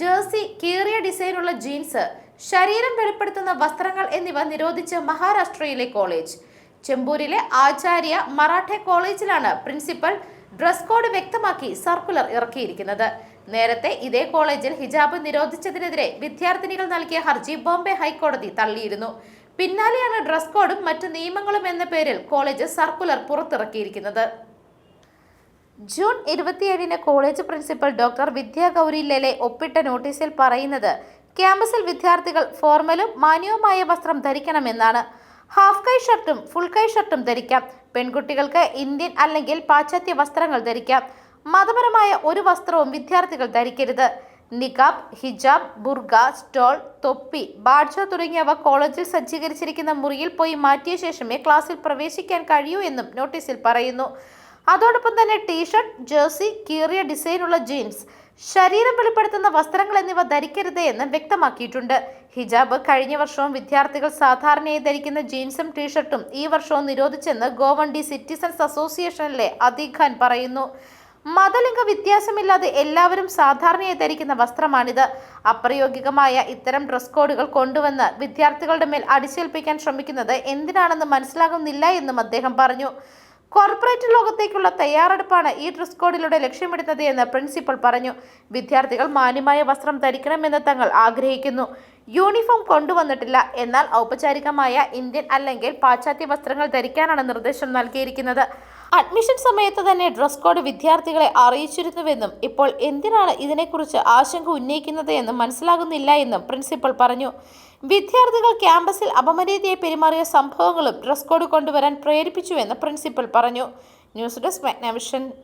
Jersey കീറിയ ഡിസൈനുള്ള jeans ശരീരം വെളിപ്പെടുത്തുന്ന വസ്ത്രങ്ങൾ എന്നിവ നിരോധിച്ച് മഹാരാഷ്ട്രയിലെ കോളേജ്. ചെമ്പൂരിലെ ആചാര്യ മറാഠെ കോളേജിലാണ് പ്രിൻസിപ്പൽ ഡ്രസ് കോഡ് വ്യക്തമാക്കി സർക്കുലർ ഇറക്കിയിരിക്കുന്നത്. നേരത്തെ ഇതേ കോളേജിൽ ഹിജാബ് നിരോധിച്ചതിനെതിരെ വിദ്യാർത്ഥിനികൾ നൽകിയ ഹർജി ബോംബെ ഹൈക്കോടതി തള്ളിയിരുന്നു. പിന്നാലെയാണ് ഡ്രസ് കോഡും മറ്റു നിയമങ്ങളും എന്ന പേരിൽ കോളേജ് സർക്കുലർ പുറത്തിറക്കിയിരിക്കുന്നത്. ജൂൺ ഇരുപത്തിയേഴിന് college principal doctor Vidya Lele ഒപ്പിട്ട നോട്ടീസിൽ പറയുന്നത് ക്യാമ്പസിൽ വിദ്യാർത്ഥികൾ ഫോർമലും മാന്യവുമായ വസ്ത്രം ധരിക്കണമെന്നാണ്. ഹാഫ് കൈ ഷർട്ടും ഫുൾ കൈ ഷർട്ടും ധരിക്കാം. പെൺകുട്ടികൾക്ക് ഇന്ത്യൻ അല്ലെങ്കിൽ പാശ്ചാത്യ വസ്ത്രങ്ങൾ ധരിക്കാം. മതപരമായ ഒരു വസ്ത്രവും വിദ്യാർത്ഥികൾ ധരിക്കരുത്. നിഖാബ് ഹിജാബ് ബുർഗ സ്റ്റോൾ തൊപ്പി ബാഡ്ജ തുടങ്ങിയവ കോളേജിൽ സജ്ജീകരിച്ചിരിക്കുന്ന മുറിയിൽ പോയി മാറ്റിയ ശേഷമേ ക്ലാസ്സിൽ പ്രവേശിക്കാൻ കഴിയൂ എന്നും നോട്ടീസിൽ പറയുന്നു. അതോടൊപ്പം തന്നെ ടീഷർട്ട് ജേഴ്സി കീറിയ ഡിസൈനുള്ള ജീൻസ് ശരീരം വെളിപ്പെടുത്തുന്ന വസ്ത്രങ്ങൾ എന്നിവ ധരിക്കരുത് എന്ന് വ്യക്തമാക്കിയിട്ടുണ്ട്. ഹിജാബ് കഴിഞ്ഞ വർഷവും വിദ്യാർത്ഥികൾ സാധാരണയായി ധരിക്കുന്ന ജീൻസും ടീഷർട്ടും ഈ വർഷവും നിരോധിച്ചെന്ന് ഗോവണ്ടി സിറ്റിസൺസ് അസോസിയേഷനിലെ അദീഖാൻ ഖാൻ പറയുന്നു. മതലിംഗ വ്യത്യാസമില്ലാതെ എല്ലാവരും സാധാരണയായി ധരിക്കുന്ന വസ്ത്രമാണിത്. അപ്രയോഗികമായ ഇത്തരം ഡ്രസ് കോഡുകൾ കൊണ്ടുവന്ന് വിദ്യാർത്ഥികളുടെ മേൽ അടിച്ചേൽപ്പിക്കാൻ ശ്രമിക്കുന്നത് എന്തിനാണെന്ന് മനസ്സിലാകുന്നില്ല എന്നും അദ്ദേഹം പറഞ്ഞു. കോർപ്പറേറ്റ് ലോകത്തേക്കുള്ള തയ്യാറെടുപ്പാണ് ഈ ഡ്രസ് കോഡിലൂടെ ലക്ഷ്യമിടുന്നത് എന്ന് പ്രിൻസിപ്പൽ പറഞ്ഞു. വിദ്യാർത്ഥികൾ മാന്യമായ വസ്ത്രം ധരിക്കണമെന്ന് തങ്ങൾ ആഗ്രഹിക്കുന്നു. യൂണിഫോം കൊണ്ടുവന്നിട്ടില്ല. എന്നാൽ ഔപചാരികമായ ഇന്ത്യൻ അല്ലെങ്കിൽ പാശ്ചാത്യ വസ്ത്രങ്ങൾ ധരിക്കാനാണ് നിർദ്ദേശം നൽകിയിരിക്കുന്നത്. അഡ്മിഷൻ സമയത്ത് തന്നെ ഡ്രസ് കോഡ് വിദ്യാർത്ഥികളെ അറിയിച്ചിരുന്നുവെന്നും ഇപ്പോൾ എന്തിനാണ് ഇതിനെക്കുറിച്ച് ആശങ്ക ഉന്നയിക്കുന്നത് എന്ന് മനസ്സിലാകുന്നില്ല എന്നും പ്രിൻസിപ്പൽ പറഞ്ഞു. വിദ്യാർത്ഥികൾ ക്യാമ്പസിൽ അപമര്യാദയെ പെരുമാറിയ സംഭവങ്ങളും ഡ്രസ് കോഡ് കൊണ്ടുവരാൻ പ്രേരിപ്പിച്ചുവെന്ന് പ്രിൻസിപ്പൽ പറഞ്ഞു. News desk Magnavision.